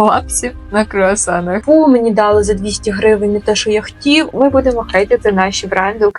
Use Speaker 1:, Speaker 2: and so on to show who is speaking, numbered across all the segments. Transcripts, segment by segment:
Speaker 1: лапсів на круасанах.
Speaker 2: Фу, мені дали за 200 гривень не те, що я хотів.
Speaker 1: Ми будемо хейтити наші бренди.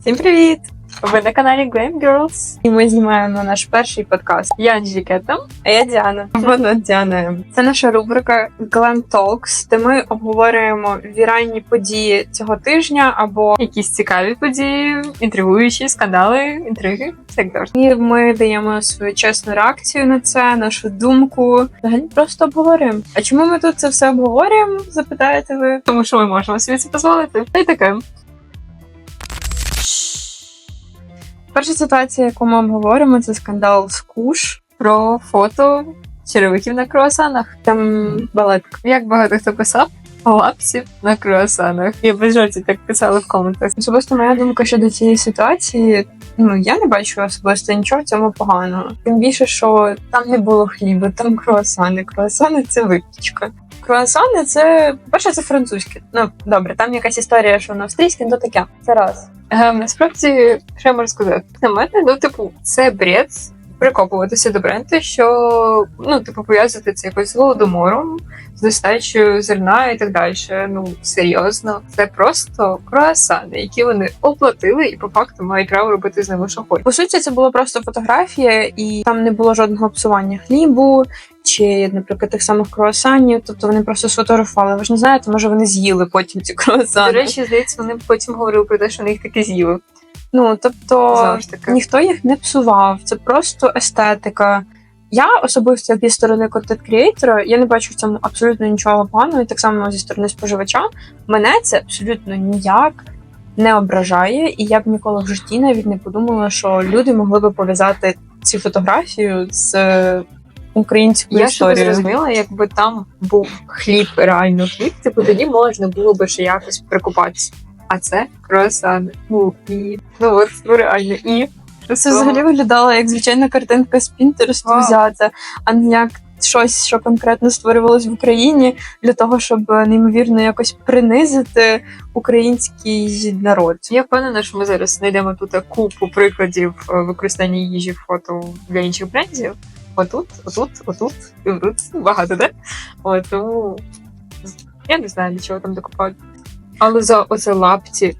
Speaker 2: Всім привіт!
Speaker 1: Ви на каналі Glam Girls.
Speaker 2: І ми знімаємо наш перший подкаст.
Speaker 1: Я Анжікета.
Speaker 2: А я Діана. Вона Діана. Це наша рубрика Glam Talks, де ми обговорюємо віральні події цього тижня або
Speaker 1: Якісь цікаві події, інтригуючі скандали, інтриги. Як завжди.
Speaker 2: і ми даємо свою чесну реакцію на це, нашу думку. Взагалі просто обговорюємо. А чому ми тут це все обговорюємо? Запитаєте ви?
Speaker 1: Тому що ми можемо собі це дозволити. Та й таке.
Speaker 2: Перша ситуація, яку ми обговоримо, це скандал з Куш.
Speaker 1: Про фото черевиків на круасанах.
Speaker 2: Там балетка.
Speaker 1: Як багато хто писав, лапсів на круасанах. Я без жартів так писала в коментах.
Speaker 2: Особисто моя думка щодо цієї ситуації. Ну я не бачу особисто нічого цьому поганого. Тим більше, що там не було хліба, там круасани. Круасани це випічка. Круасани це перше, це французьке. Ну добре, там якась історія, що воно австрійське, то таке. Це раз.
Speaker 1: Е, насправді, що я можу сказати? На мене, ну, типу, це бред прикопуватися до бренду, що ну, типу, пов'язати це якось з голодомором, з достачею зерна і так далі. Ну, серйозно, це просто круасани, які вони оплатили і по факту мають право робити з ними, що хочуть.
Speaker 2: По суті, це була просто фотографія, і там не було жодного псування хлібу. Чи, наприклад, тих самих круасанів, тобто вони просто сфотографували. Ви ж не знаєте, може вони з'їли потім ці круасани.
Speaker 1: До речі, здається, вони потім говорили про те, що вони їх таки з'їли.
Speaker 2: Ну тобто ніхто їх не псував, це просто естетика. Я особисто як зі сторони контент-крієйтора, я не бачу в цьому абсолютно нічого поганого, і так само зі сторони споживача. Мене це абсолютно ніяк не ображає, і я б ніколи в житті навіть не подумала, що люди могли би пов'язати цю фотографію з українською
Speaker 1: Я ще
Speaker 2: історією.
Speaker 1: зрозуміла, якби там був хліб, реально хліб, типу тоді можна було би ще якось прикупатися. А це круасани. Ну і ну от ну реально і
Speaker 2: Це взагалі виглядало як звичайна картинка з
Speaker 1: Вау.
Speaker 2: взята, а не як щось, що конкретно створювалось в Україні для того, щоб е, неймовірно якось принизити український народ.
Speaker 1: Я впевнена, що ми зараз знайдемо тут купу прикладів е, використання їжі фото для інших брендів. Отут, отут, отут, і отут багато, де? От, тому я не знаю, для чого там докупати. Але за оце лапці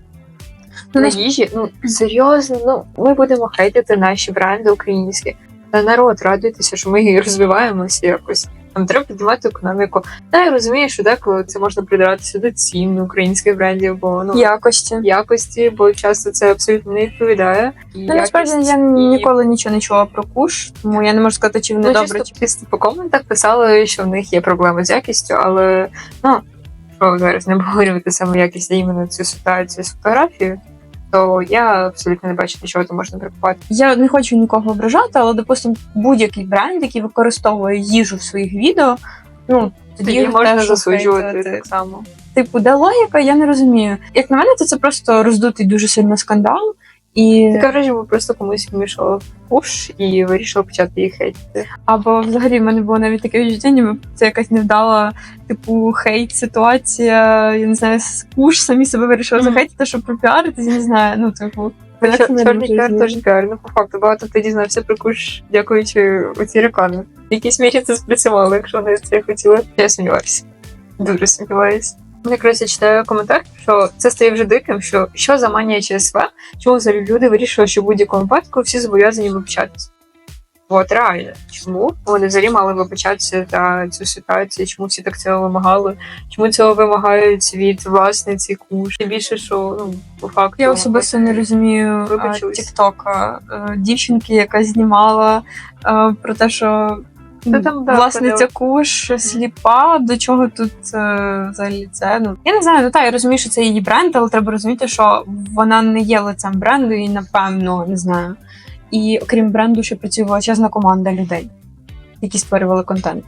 Speaker 2: Ну,
Speaker 1: на їжі, ну серйозно, ну ми будемо хейтити наші бренди українські. Та народ, радуйтеся, що ми розвиваємося якось. Нам треба піднімати економіку. Та я розумію, що деколи це можна придиратися до цін українських брендів, бо ну
Speaker 2: Якості.
Speaker 1: якості, бо часто це абсолютно не відповідає. І
Speaker 2: Ну, насправді я
Speaker 1: і-
Speaker 2: ніколи нічого не чула про куш, тому я не можу сказати, чи вони
Speaker 1: Ну,
Speaker 2: добре.
Speaker 1: чисто після по коментах писали, що в них є проблеми з якістю, але ну зараз не обговорювати саме якість іменно цю ситуацію з фотографією, то я абсолютно не бачу, чого там можна прикупати.
Speaker 2: Я не хочу нікого ображати, але допустимо, будь-який бренд, який використовує їжу в своїх відео, ну тоді,
Speaker 1: Тоді можна
Speaker 2: теж
Speaker 1: засуджувати так само.
Speaker 2: Типу, де логіка, я не розумію. Як на мене, то це просто роздутий дуже сильно скандал. І
Speaker 1: Таке враження, бо просто комусь вмішало в куш і вирішили почати їх хейтити.
Speaker 2: або взагалі в мене було навіть таке відчуття, ніби це якась невдала, типу, хейт ситуація. Я не знаю, скуш самі себе вирішили
Speaker 1: Мгм.
Speaker 2: захейтити, щоб пропіаритись, я не знаю. Ну, типу,
Speaker 1: Чорний піар теж піар. Ну, по факту, багато хто дізнався про куш, дякуючи оцій рекламі. В якійсь мірі це спрацювало, якщо вони це хотіли. Я сумніваюся. Дуже сумніваюся. Я якраз я читаю коментар, що це стає вже диким, що що за манія ЧСВ, чому взагалі люди вирішили, що в будь-якому випадку всі зобов'язані вибачатися. От реально, чому вони взагалі мали вибачатися за цю ситуацію, чому всі так цього вимагали, чому цього вимагають від власниці куш. Тим більше, що ну по факту
Speaker 2: Я особисто не розумію Тіктока е, дівчинки, яка знімала е, про те, що
Speaker 1: Та там, да,
Speaker 2: власниця куш сліпа. До чого тут е, взагалі це? Ну я не знаю, ну та я розумію, що це її бренд, але треба розуміти, що вона не є лицем бренду, і напевно не знаю. І окрім бренду, ще працює величезна команда людей, які створювали контент.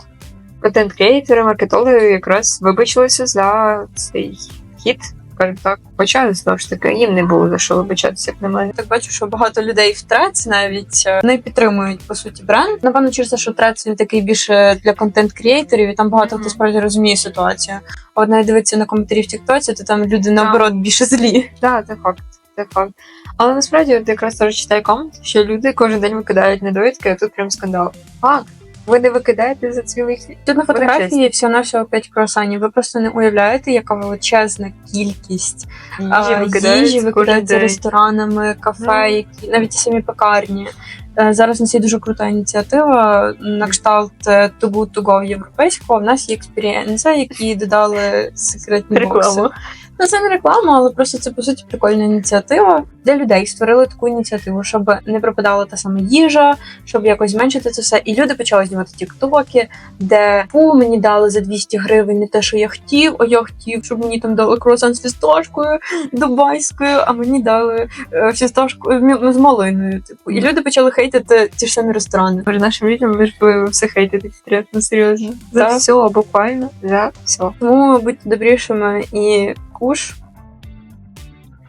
Speaker 1: контент-креатори, маркетологи якраз вибачилися за цей хід скажімо так, почали знову ж таки, їм не було за що вибачатися, як на мене.
Speaker 2: Так бачу, що багато людей в Трец навіть е, не підтримують по суті бренд. Напевно, через те, що Трец він такий більше для контент-крієйторів, і там багато хто справді розуміє ситуацію. А от дивиться на коментарі в Тіктоці, то там люди наоборот більше злі.
Speaker 1: Так, це факт. Це факт. Але насправді от якраз теж читаю комент, що люди кожен день викидають недовідки, а тут прям скандал. Факт. Ви не викидаєте за цілий світ.
Speaker 2: Тут на фотографії всього на всього 5 круасанів. Ви просто не уявляєте, яка величезна кількість
Speaker 1: Їжі
Speaker 2: їжі викидається ресторанами, кафе,
Speaker 1: Ну.
Speaker 2: які навіть самі пекарні. Е, Зараз у нас є дуже крута ініціатива на кшталт е, Too To Go європейського. В нас є експеріенса, які додали секретні бокси. Ну, це не реклама, але просто це по суті прикольна ініціатива для людей. Створили таку ініціативу, щоб не пропадала та сама їжа, щоб якось зменшити це все. І люди почали знімати тіктоки, де фу, мені дали за 200 гривень не те, що я хотів, а я хотів, щоб мені там дали круасан з фісташкою дубайською, а мені дали е, фісташку е, з малиною. Типу, і люди почали хейтити ті ж самі ресторани.
Speaker 1: Боже, нашим людям ви ж ви все хейтите підряд, ну серйозно. За
Speaker 2: Так.
Speaker 1: все, буквально, за все.
Speaker 2: Тому будьте добрішими і куш.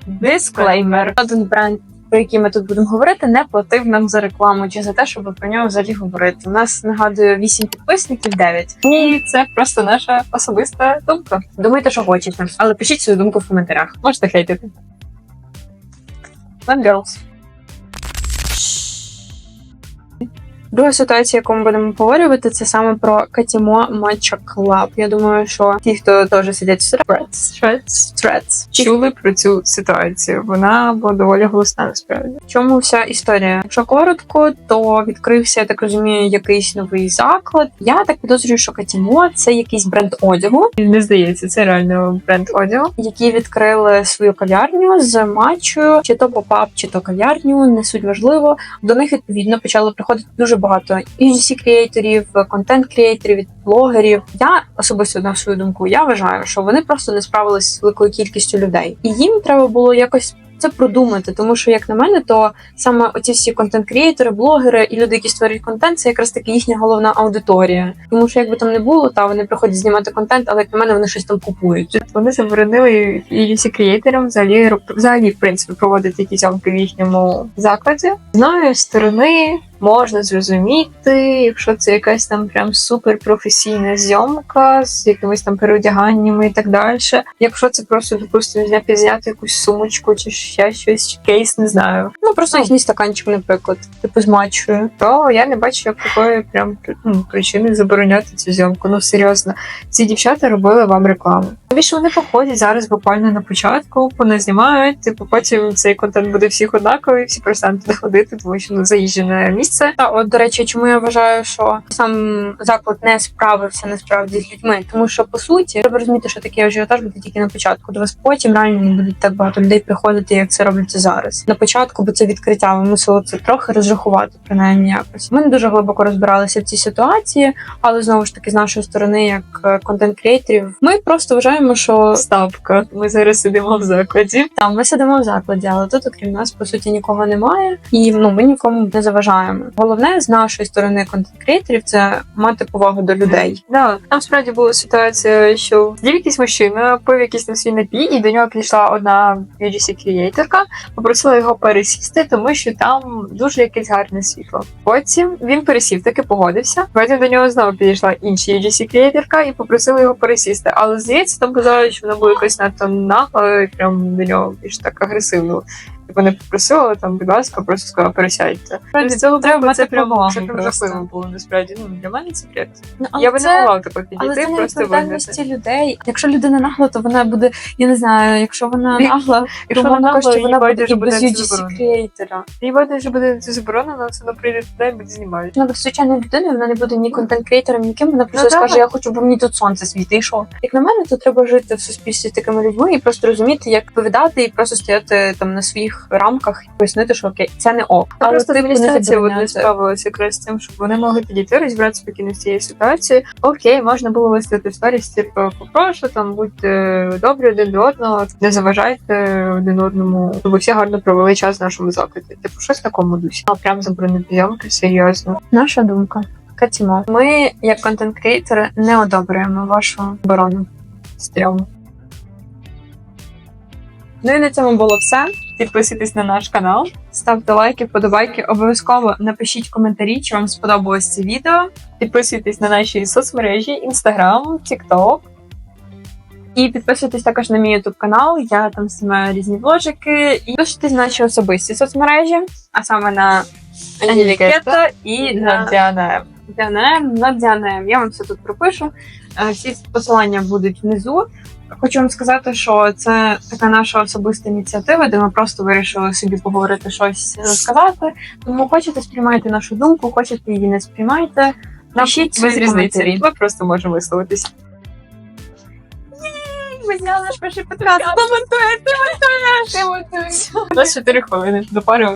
Speaker 2: Дисклеймер. Один бренд, про який ми тут будемо говорити, не платив нам за рекламу чи за те, щоб про нього взагалі говорити. У нас нагадую 8 підписників, 9.
Speaker 1: І це просто наша особиста думка.
Speaker 2: Думайте, що хочете, але пишіть свою думку в коментарях.
Speaker 1: Можете хейтити.
Speaker 2: One girls. Друга ситуація, яку ми будемо поговорювати, це саме про Катімо Матча Клаб. Я думаю, що ті, хто теж сидять в Threads,
Speaker 1: Threads.
Speaker 2: Threads,
Speaker 1: Чули про цю ситуацію. Вона була доволі голосна насправді.
Speaker 2: В чому вся історія? Якщо коротко, то відкрився, я так розумію, якийсь новий заклад. Я так підозрюю, що Катімо це якийсь бренд одягу,
Speaker 1: Не здається, це реально бренд одягу.
Speaker 2: які відкрили свою кав'ярню з матчою, чи то попап, чи то кав'ярню, не суть важливо. До них відповідно почало приходити дуже багато UGC креаторів, контент креаторів, блогерів. Я особисто на свою думку, я вважаю, що вони просто не справилися з великою кількістю людей, і їм треба було якось. Це продумати, тому що, як на мене, то саме оці всі контент-крієтори, блогери і люди, які створюють контент, це якраз таки їхня головна аудиторія. Тому що якби там не було, та вони приходять знімати контент, але як на мене вони щось там купують.
Speaker 1: Вони заборонили UGC креаторам взагалі взагалі в принципі проводити якісь зйомки в їхньому закладі. З одної сторони можна зрозуміти, якщо це якась там прям супер професійна зйомка з якимись там переодяганнями і так далі. Якщо це просто допустимо зняти зняти якусь сумочку чи ще щось, чи кейс, не знаю.
Speaker 2: Ну просто їхній стаканчик, наприклад, типу з матчою.
Speaker 1: то я не бачу як такої прям ну, причини забороняти цю зйомку. Ну серйозно, ці дівчата робили вам рекламу. Тобі ж вони походять зараз буквально на початку, вони знімають, типу потім цей контент буде всіх однаковий, всі перестануть ходити, тому що ну заїжджене місце.
Speaker 2: Та от до речі, чому я вважаю, що сам заклад не справився насправді з людьми, тому що по суті треба розуміти, що такий ажіотаж буде тільки на початку. До вас потім реально не будуть так багато людей приходити, як це робиться зараз. На початку, бо це відкриття, ми мусили це трохи розрахувати, принаймні якось. Ми не дуже глибоко розбиралися в цій ситуації, але знову ж таки з нашої сторони, як контент-крейторів, ми просто вважаємо, що
Speaker 1: Ставка. Ми зараз сидимо в закладі.
Speaker 2: там ми сидимо в закладі, але тут, окрім нас, по суті, нікого немає, і ну ми нікому не заважаємо. Головне з нашої сторони контент-крейторів це мати повагу до людей.
Speaker 1: Да, там справді була ситуація, що сидів якийсь мужчина, пив якийсь там свій напій, і до нього підійшла одна UGC креаторка, попросила його пересісти, тому що там дуже якесь гарне світло. Потім він пересів, таки погодився. Потім до нього знову підійшла інша UGC креаторка і попросила його пересісти. Але здається, там казали, що вона була якось надто нагла, і прям до нього більш так агресивно. Типу не попросила, там, будь ласка, просто сказала, пересядьте.
Speaker 2: Справді,
Speaker 1: цього
Speaker 2: треба
Speaker 1: це
Speaker 2: мати
Speaker 1: прям, це прям жахливо було насправді. Ну для мене це бред.
Speaker 2: Ну,
Speaker 1: Я би не могла тако підійти,
Speaker 2: Але це не
Speaker 1: просто
Speaker 2: відповідальності людей. Якщо людина нагла, то вона буде, я не знаю, якщо вона нагла,
Speaker 1: Якщо
Speaker 2: вона
Speaker 1: вона
Speaker 2: що вона буде і без
Speaker 1: це
Speaker 2: UGC креатора.
Speaker 1: Їй буде, що буде це заборонено, це вона прийде туди і буде знімати.
Speaker 2: Вона буде звичайною людиною, вона не буде ні контент-креатором, ніким, вона просто
Speaker 1: Ну,
Speaker 2: скаже, я хочу, бо мені тут сонце світить. І що? Як на мене, то треба жити в суспільстві з такими людьми і просто розуміти, як відповідати, і просто стояти там на своїх рамках пояснити, що окей, це не ок.
Speaker 1: Але просто
Speaker 2: типу, не
Speaker 1: от не якраз з тим, щоб вони могли підійти, розібратися спокійно з цією ситуацією. Окей, можна було виставити в сторіс, типу, попрошу, там будьте добрі один до одного, не заважайте один одному, щоб всі гарно провели час в нашому закладі. Типу, щось в такому дусі. А прям заборонити зйомки, серйозно.
Speaker 2: Наша думка. Катімо, ми, як контент-креатори, не одобрюємо вашу оборону.
Speaker 1: Стрьомно.
Speaker 2: Ну і на цьому було все.
Speaker 1: Підписуйтесь на наш канал.
Speaker 2: Ставте лайки, вподобайки. Обов'язково напишіть коментарі, чи вам сподобалось це відео.
Speaker 1: Підписуйтесь на наші соцмережі: Instagram, TikTok.
Speaker 2: І підписуйтесь також на мій YouTube канал. Я там знімаю різні вложики. І підписуйтесь на наші особисті соцмережі, а саме на Анілікета і на
Speaker 1: Надяна.
Speaker 2: Діанем, на Діанем. Я вам все тут пропишу. Е, Всі посилання будуть внизу. Хочу вам сказати, що це така наша особиста ініціатива, де ми просто вирішили собі поговорити щось розказати. Тому хочете сприймайте нашу думку, хочете її не сприймайте. Напишіть
Speaker 1: Без різниці. Ми просто можемо висловитись.
Speaker 2: Ми зняли наш перший подкаст. Монтує, ти монтуєш, ти монтуєш.
Speaker 1: У нас 4 хвилини до пари.